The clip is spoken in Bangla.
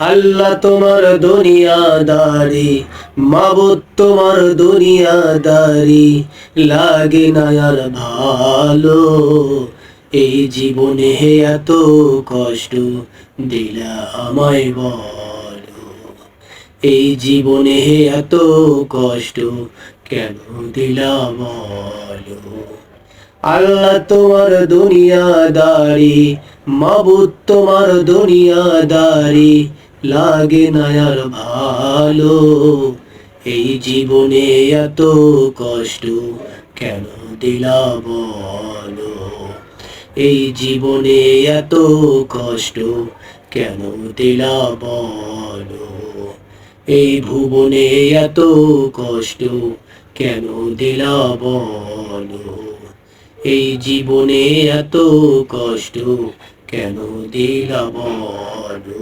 আল্লাহ তোমার দুনিয়াদারি, মাবুদ তোমার দুনিয়াদারি, লাগে না আর ভালো। এই জীবনে এত কষ্ট, দিলা আমায় বলো। এই জীবনে এত কষ্ট, কেন দিলা বলো? আল্লাহ তোমার দুনিয়াদারি, মাবুদ তোমার দুনিয়াদারি লাগে না আর ভালো। এই জীবনে এত কষ্ট কেন দিলা বলো? এই জীবনে এত কষ্ট কেন দিলা বলো? এই ভুবনে এত কষ্ট কেন দিলা বলো? এই জীবনে এত কষ্ট কেন দিলা বলো?